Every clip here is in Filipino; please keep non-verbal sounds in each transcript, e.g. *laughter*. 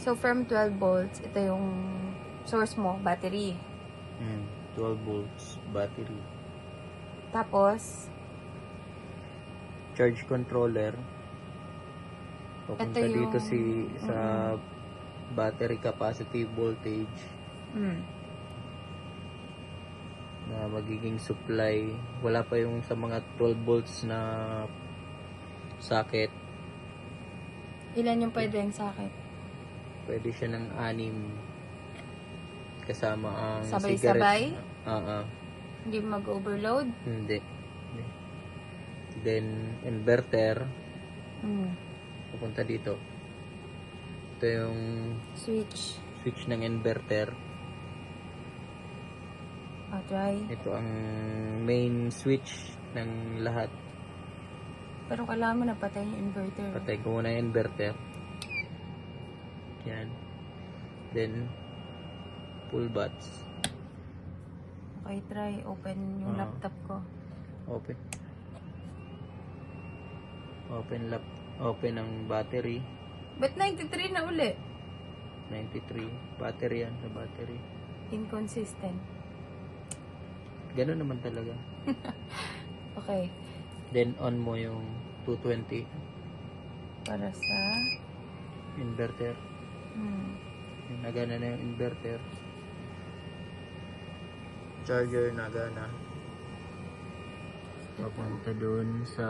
So, from 12 volts, ito yung source mo, battery. Hmm, 12 volts battery. Tapos, Charge controller. Papunta Ito yung- dito si sa battery capacity voltage mm, na magiging supply. Wala pa yung sa mga 12 volts na socket. ilan yung pwedeng sakit? Pwede siya ng anim kasama ang Sabay-sabay? cigarette. Oo. Hindi mag-overload? Hindi. Hindi. Then, inverter. Mm, Pupunta dito. Ito yung switch. switch ng inverter. Try. Ito ang main switch ng lahat. Pero kailangan mo napatay yung inverter. Patay ko muna yung inverter. Yan. Then, full bats. Okay, try. Open yung Ah. laptop ko. Open. Open lap. Open ang battery. Ba't 93 na uli? 93. Battery yan sa battery. Inconsistent. Ganun naman talaga. *laughs* Okay. Then, on mo yung 220 Para sa... inverter. Hmm. Nagana na yung inverter. Charger nagana. Papunta dun sa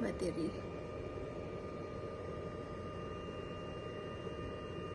Battery.